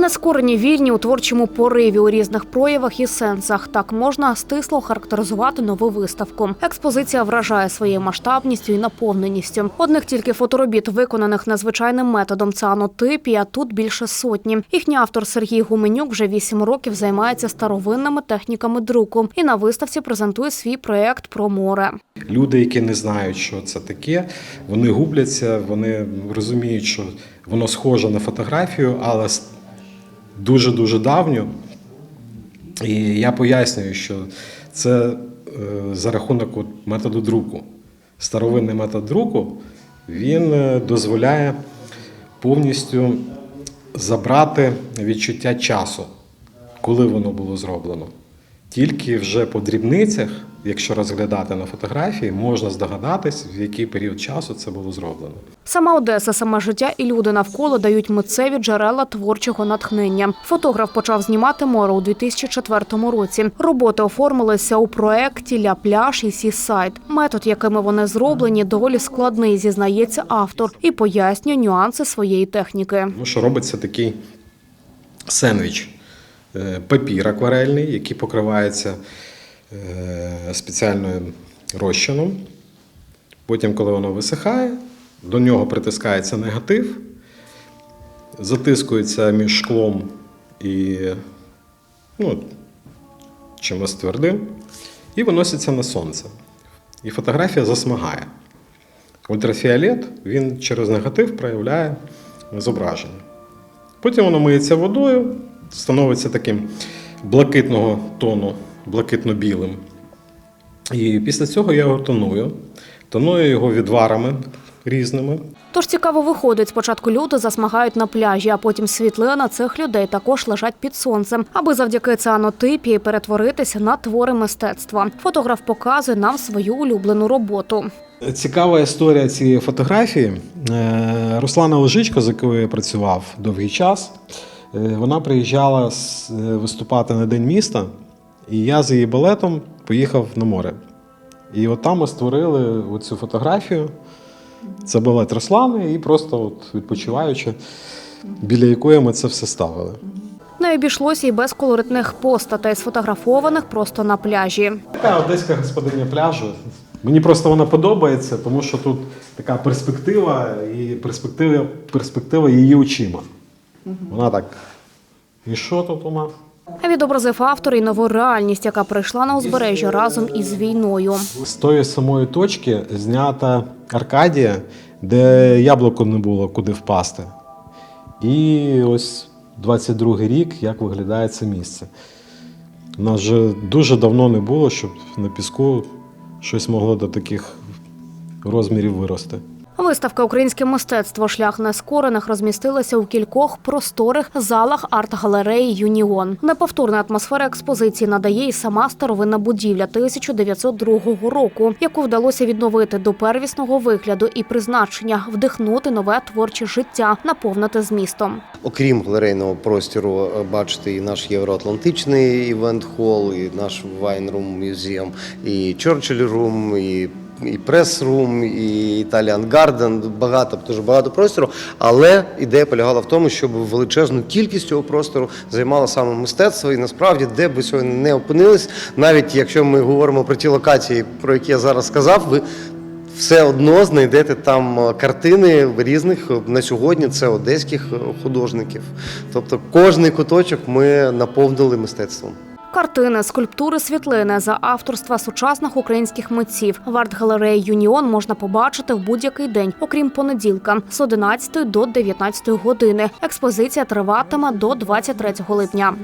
Нескорені вільні у творчому пориві у різних проявах і сенсах. Так можна стисло характеризувати нову виставку. Експозиція вражає своєю масштабністю і наповненістю. Одних тільки фоторобіт, виконаних надзвичайним методом цианотипії, а тут більше сотні. Їхній автор Сергій Гуменюк вже вісім років займається старовинними техніками друку і на виставці презентує свій проект про море. Люди, які не знають, що це таке, вони губляться, вони розуміють, що воно схоже на фотографію, але дуже-дуже давню. І я пояснюю, що це е, за рахунок от методу друку. Старовинний метод друку він е, дозволяє повністю забрати відчуття часу, коли воно було зроблено. Тільки вже по дрібницях, якщо розглядати на фотографії, можна здогадатись, в який період часу це було зроблено. Сама Одеса, саме життя і люди навколо дають митцеві джерела творчого натхнення. Фотограф почав знімати море у 2004 році. Роботи оформилися у проекті Ля пляж і Сісайд. Метод, якими вони зроблені, доволі складний, зізнається автор і пояснює нюанси своєї техніки. Тому що робиться такий сендвіч. Е, Папір акварельний, який покривається е, спеціальним розчином. Потім, коли воно висихає, до нього притискається негатив, затискується між шклом і ну, чимось твердим, і виноситься на сонце. І фотографія засмагає. Ультрафіолет він через негатив проявляє зображення. Потім воно миється водою, становиться таким блакитного тону, блакитно-білим. І після цього я його тоную. Тоную його відварами різними. Тож цікаво виходить, спочатку люди засмагають на пляжі, а потім світлина цих людей також лежать під сонцем, аби завдяки цианотипії перетворитися на твори мистецтва. Фотограф показує нам свою улюблену роботу. Цікава історія цієї фотографії. Е, Руслана Лежичко, з якою я працював довгий час, вона приїжджала е, виступати на День міста, і я з її балетом поїхав на море. І от там ми створили оцю фотографію. Це балет Руслани, і просто от відпочиваючи, біля якої ми це все ставили. Не обійшлося і без колоритних постатей, сфотографованих просто на пляжі. Така одеська господиня пляжу. Мені просто вона подобається, тому що тут така перспектива і перспектива, перспектива її очима. Вона так. І що тут у нас? Відобразив автор і нову реальність, яка прийшла на узбережжя разом із війною. З тої самої точки знята Аркадія, де яблуко не було куди впасти. І ось 22-й рік, як виглядає це місце. У нас вже дуже давно не було, щоб на піску щось могло до таких розмірів вирости. Виставка Українське мистецтво шлях нескорених розмістилася у кількох просторих залах арт-галереї Юніон. Неповторна атмосфера експозиції надає і сама старовинна будівля 1902 року, яку вдалося відновити до первісного вигляду і призначення вдихнути нове творче життя, наповнити змістом. Окрім галерейного простору, е, бачите, і наш євроатлантичний івент-хол, і наш Вайнрум Мюзеум, і Чорчилль Рум, і і прес-рум, і Italian Garden, багато, дуже багато простору. Але ідея полягала в тому, щоб величезну кількість цього простору займало саме мистецтво. І насправді, де б сьогодні не опинились, навіть якщо ми говоримо про ті локації, про які я зараз сказав, ви все одно знайдете там е, картини різних е, на сьогодні. Це одеських е, художників. Тобто кожний куточок ми наповнили мистецтвом. Картини, скульптури, світлини за авторства сучасних українських митців в арт-галереї Юніон можна побачити в будь-який день, окрім понеділка, з 11 до 19 години. Експозиція триватиме до 23 липня.